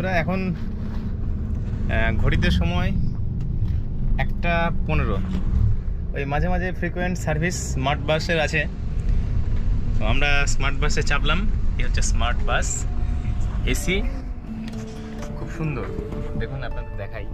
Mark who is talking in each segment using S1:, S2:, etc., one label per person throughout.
S1: বন্ধুরা, এখন ঘড়িতে সময় একটা পনেরো। ওই মাঝে মাঝে ফ্রিকোয়েন্ট সার্ভিস স্মার্ট বাসের আছে। তো আমরা স্মার্ট বাসে চাপলাম। এই হচ্ছে স্মার্ট বাস এসি। খুব সুন্দর। দেখুন, আপনাদের দেখাই।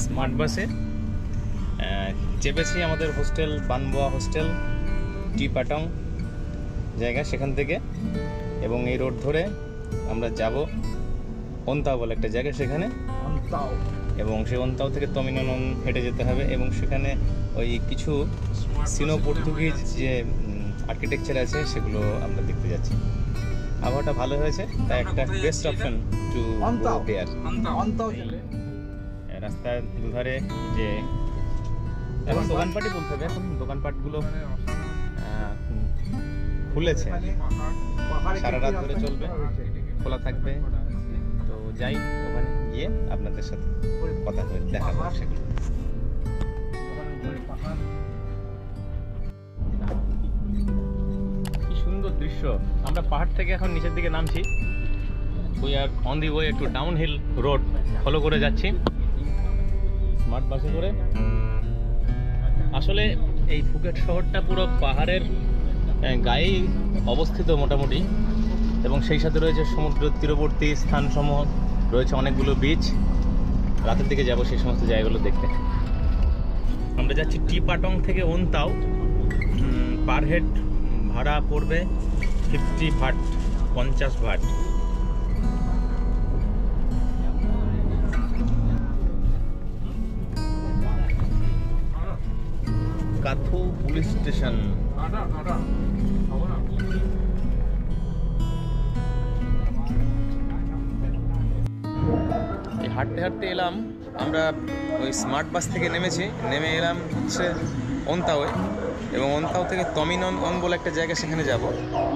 S1: স্মার্ট বাসে চেপেছি আমাদের হোস্টেল বানবোয়া হোস্টেল টি পাটং জায়গা সেখান থেকে। এবং এই রোড ধরে আমরা যাব অন্তাও বলে একটা জায়গা সেখানে। এবং সেই অন্তাও থেকে তমিনন হেঁটে যেতে হবে এবং সেখানে ওই কিছু সিনো পর্তুগিজ যে আর্কিটেকচার আছে সেগুলো আমরা দেখতে যাচ্ছি। আবহাওয়াটা ভালো হয়েছে তাই একটা বেস্ট অপশন টু
S2: অন্তাও।
S1: দেয়ার
S2: অন্তও।
S1: রাস্তার দুধারে যে এখন দোকানপাটই বলতে হবে, এখন দোকানপাটগুলো খুলেছে। সারা রাত ধরে চলবে, খোলা থাকবে। তো যাই, ওখানে গিয়ে আপনাদের সাথে কথা হয়ে দেখা হবে সেগুলো দৃশ্য। আমরা পাহাড় থেকে এখন নিচের দিকে নামছি। We are on the way to down hill road follow করে যাচ্ছি। স্মার্ট বাসে করে। আসলে এই ফুকেট শহরটা পুরো পাহাড়ের গায়েই অবস্থিত মোটামুটি। এবং সেই সাথে রয়েছে সমুদ্র তীরবর্তী স্থানসমূহ, রয়েছে অনেকগুলো বিচ রাতের দিকে যাব সেই সমস্ত জায়গাগুলো দেখতে। আমরা যাচ্ছি টি পাটং থেকে ওনতাও। পার হেড ভাড়া পড়বে ফিফটি ভাট পঞ্চাশ ভাট পুলিশ স্টেশন। হাঁটতে হাঁটতে এলাম। আমরা ওই স্মার্ট বাস থেকে নেমেছি। নেমে এলাম হচ্ছে অন্তাওয়ে। এবং অন্তাও থেকে তমিনন অন বলে একটা জায়গা সেখানে যাব।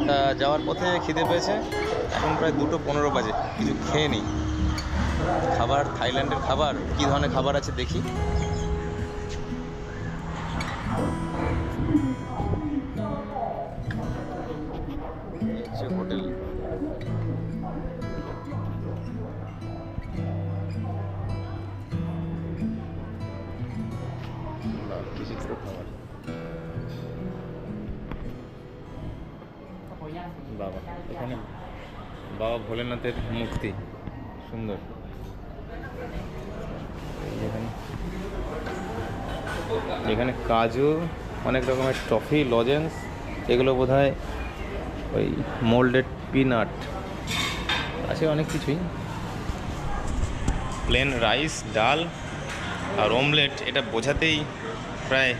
S1: তা যাওয়ার পথে খিদে পেয়েছে। এখন প্রায় দুটো পনেরো বাজে। কিছু খেয়ে নিই। খাবার, থাইল্যান্ডের খাবার, কী ধরনের খাবার আছে দেখি। হচ্ছে হোটেল। বাবা ভোলেনাথের মূর্তি। সুন্দর। এখানে কাজু, অনেক রকমের টফি, লজেন্স, এগুলো বোধ হয় ওই মোল্ডেড পিনাট আছে অনেক কিছুই। প্লেন রাইস ডাল আর অমলেট এটা বোঝাতেই প্রায়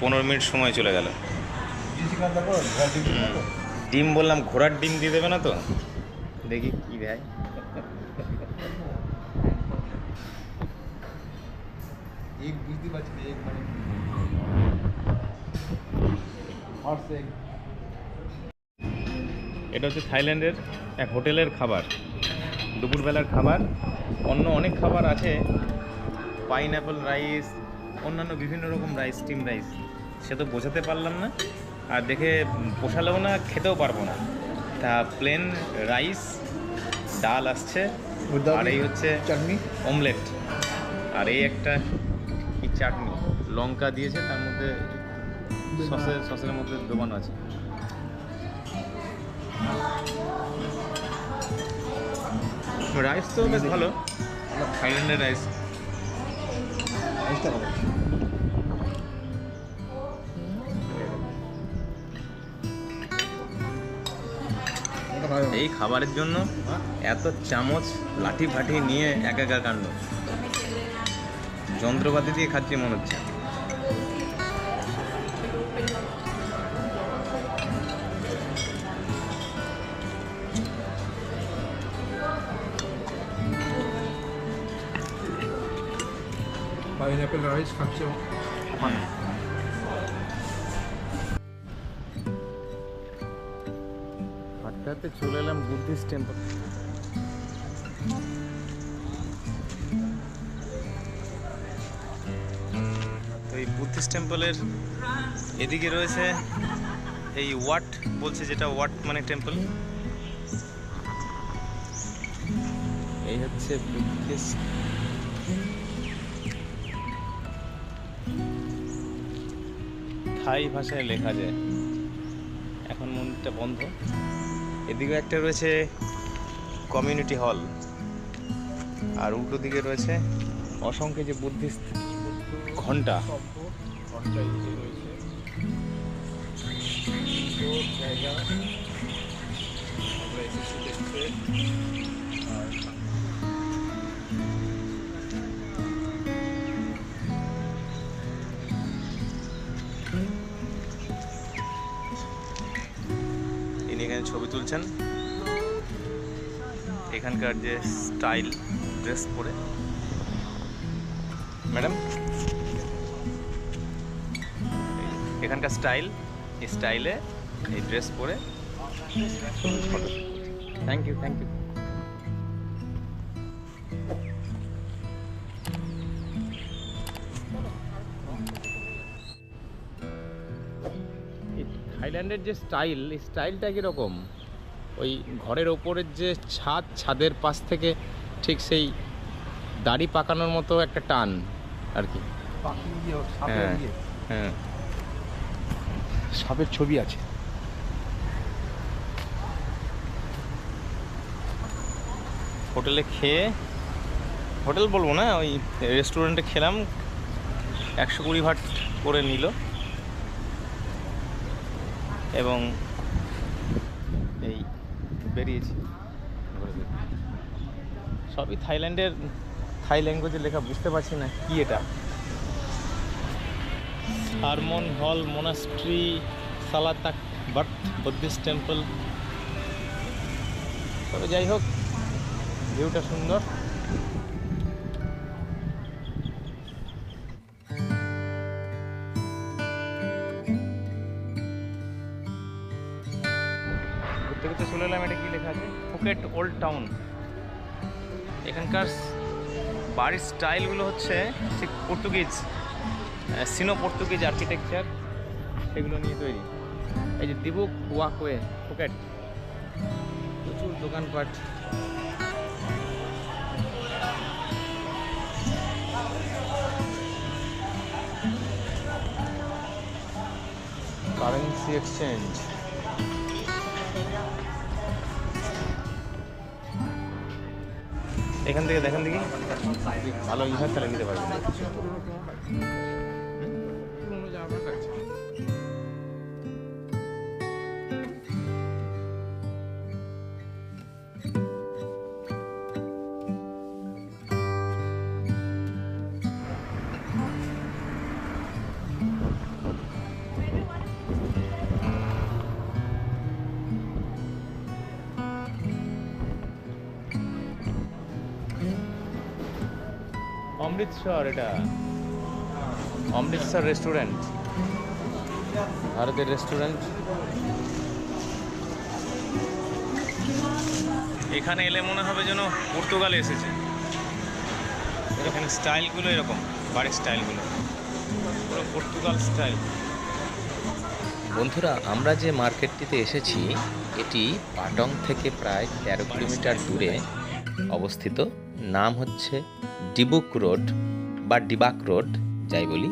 S1: পনেরো মিনিট সময় চলে গেল। ডিম বললাম ঘোড়ার ডিম দিয়ে দেবে না তো? দেখি কি দেয়।
S2: বুঝতে পারছি
S1: এটা হচ্ছে থাইল্যান্ডের এক হোটেলের খাবার দুপুরবেলার খাবার। অন্য অনেক খাবার আছে পাইনঅ্যাপল রাইস অন্যান্য বিভিন্ন রকম রাইস স্টিম রাইস। সে তো বোঝাতে পারলাম না আর দেখে পোষালেও না খেতেও পারব না। তা প্লেন রাইস ডাল আসছে আর এই হচ্ছে
S2: চাটনি?
S1: অমলেট আর এই একটা কি চাটনি? লঙ্কা দিয়েছে তার মধ্যে সসের সসের মধ্যে দোকানো আছে। রাইস তো বেশ ভালো। থাইল্যান্ডের রাইস এই খাবারের জন্য এত চামচ লাঠি ফাঠি নিয়ে একাকার কাণ্ড যন্ত্রপাতি দিয়ে খাচ্ছি মনে হচ্ছে।
S2: পাইনাপেল রাইস খাচ্ছে
S1: হাঁটতে চলে এলাম বুদ্ধিস্ট টেম্পল এই বুদ্ধিস্ট টেম্পলের এদিকে রয়েছে এই ওয়াট বলছে যেটা ওয়াট মানে টেম্পল এই হচ্ছে বুদ্ধিস্ট থাই ভাষায় লেখা যায়। এখন মন্দিরটা বন্ধ। এদিকে একটা রয়েছে কমিউনিটি হল আর উল্টো দিকে রয়েছে অসংখ্য যে বুদ্ধিস্ট ঘণ্টা। ছবি তুলছেন। এখানকার যে স্টাইল ড্রেস পরে। ম্যাডাম, এখানকার স্টাইল স্টাইলে এই ড্রেস পরে। থ্যাংক ইউ থ্যাংক ইউ থাইল্যান্ডের যে স্টাইল এই স্টাইলটা কীরকম? ওই ঘরের ওপরের যে ছাদ ছাদের পাশ থেকে ঠিক সেই দাড়ি পাকানোর মতো একটা টান আর কি।
S2: সাপের
S1: হ্যাঁ হ্যাঁ।
S2: সাপের ছবি আছে।
S1: হোটেলে খেয়ে হোটেল বলব না ওই রেস্টুরেন্টে খেলাম একশো কুড়ি ভাট করে নিল। এবং এই বেরিয়েছি। সবই থাইল্যান্ডের, থাই ল্যাঙ্গুয়েজে লেখা, বুঝতে পারছি না কি এটা। হারমোন হল, মোনাস্ট্রি, সালাতাক বার্থ বুদ্ধিস্ট টেম্পল। তবে যাই হোক, ভিউটা সুন্দর। এলাম এটা কি লেখা আছে? ফুকেট ওল্ড টাউন এখানকার বাড়ির স্টাইলগুলো হচ্ছে ঠিক পর্তুগিজ সিনো পর্তুগিজ আর্কিটেকচার সেগুলো নিয়ে তৈরি। এই যে দিবুক ওয়াকওয়ে ফুকেট প্রচুর দোকানপাট। কারেন্সি এক্সচেঞ্জ এখান থেকে দেখেন দেখি। ভালো ইহার তাহলে নিতে পারবেন অমৃতসর এটা। অমৃতসর রেস্টুরেন্ট ভারতের রেস্টুরেন্ট এখানে এলে মনে হবে যেন পর্তুগালে এসেছে। এখানে স্টাইলগুলো এরকম, বাড়ির স্টাইলগুলো পুরো পর্তুগাল স্টাইল
S3: বন্ধুরা, আমরা যে মার্কেটটিতে এসেছি, এটি পাটং থেকে প্রায় তেরো কিলোমিটার দূরে অবস্থিত। নাম হচ্ছে ডিবুক রোড বা ডিবাক রোড, যাই বলি,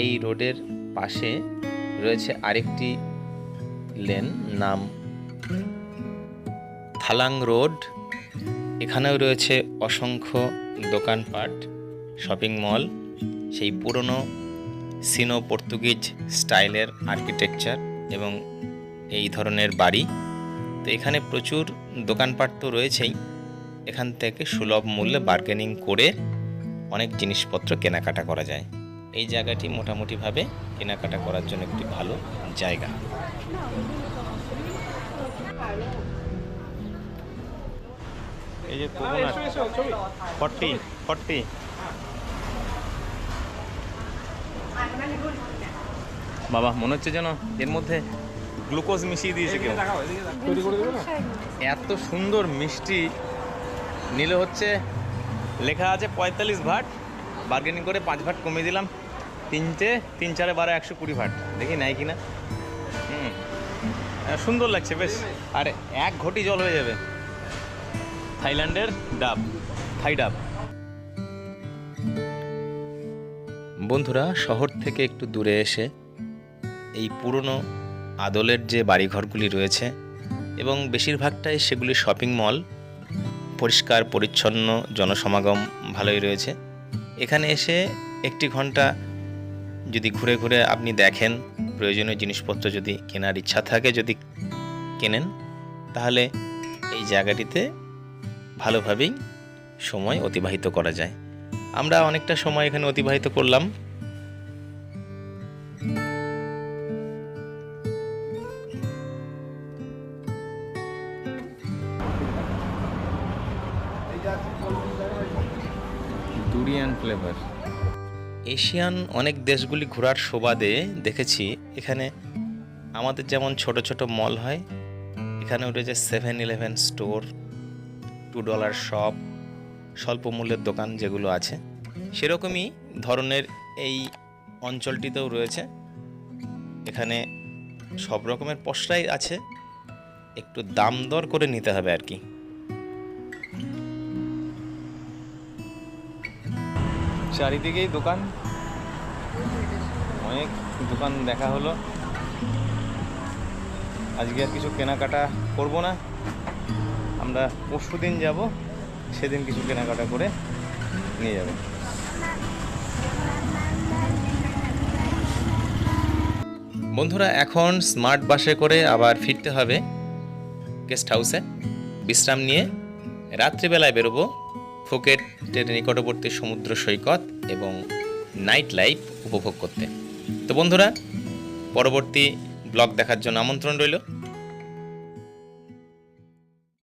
S3: এই রোডের পাশে রয়েছে আরেকটি লেন নাম থালাং রোড। এখানেও রয়েছে অসংখ্য দোকানপাট, শপিং মল, সেই পুরনো সিনো পর্তুগিজ স্টাইলের আর্কিটেকচার এবং এই ধরনের বাড়ি। তো এখানে প্রচুর দোকানপাট তো রয়েছেই। এখান থেকে সুলভ মূল্যে বার্গেনিং করে অনেক জিনিসপত্র কেনাকাটা করা যায়। এই জায়গাটি মোটামুটিভাবে কেনাকাটা করার জন্য একটি ভালো জায়গা।
S1: এই যে ফর্টি ফর্টি। বাবা মনে হচ্ছে যেন এর মধ্যে গ্লুকোজ মিশিয়ে দিয়েছে কেউ। এত সুন্দর মিষ্টি নিলে হচ্ছে লেখা আছে পঁয়তাল্লিশ ভাট বার্গেনিং করে পাঁচ ভাট কমিয়ে দিলাম।
S4: তিনটে তিন চারে বারো একশো কুড়ি ভাট। দেখি নাই কিনা। হুম। আহ, সুন্দর লাগছে বেশ। আর এক ঘটি জল হয়ে যাবে। থাইল্যান্ডের ডাব থাই ডাব।
S1: বন্ধুরা শহর থেকে একটু দূরে এসে এই পুরনো আদলের যে বাড়িঘরগুলি রয়েছে এবং বেশিরভাগটাই সেগুলি শপিং মল পরিষ্কার, পরিচ্ছন্ন জনসমাগম ভালোই রয়েছে। এখানে এসে একটি ঘণ্টা যদি ঘুরে ঘুরে আপনি দেখেন, প্রয়োজনীয় জিনিসপত্র যদি কেনার ইচ্ছা থাকে যদি কেনেন, তাহলে এই জায়গাটিতে ভালোভাবেই সময় অতিবাহিত করা যায়। আমরা অনেকটা সময় এখানে অতিবাহিত করলাম। এশিয়ান অনেক দেশগুলি ঘোরার সুবাদে দেখেছি, এখানে আমাদের যেমন ছোট ছোট মল হয়, এখানে রয়েছে seven eleven store two dollar shop স্বল্প মূল্যের দোকান যেগুলো আছে, সেরকমই ধরনের এই অঞ্চলটিতেও রয়েছে। এখানে সব রকমের পশরাই আছে, একটু দাম দর করে নিতে হবে আর কি।
S4: চারিদিকেই দোকান অনেক দোকান দেখা হলো। আজকে আর কিছু কেনাকাটা করব না। আমরা পরশু দিন যাব, সেদিন কিছু কেনাকাটা করে নিয়ে যাব।
S1: বন্ধুরা, এখন স্মার্ট বাসে করে আবার ফিরতে হবে গেস্ট হাউসে। বিশ্রাম নিয়ে রাত্রিবেলায় বেরোবো ফুকেটের নিকটবর্তী সমুদ্র সৈকত এবং নাইট লাইফ উপভোগ করতে। তো বন্ধুরা পরবর্তী ব্লগ দেখার জন্য আমন্ত্রণ রইল।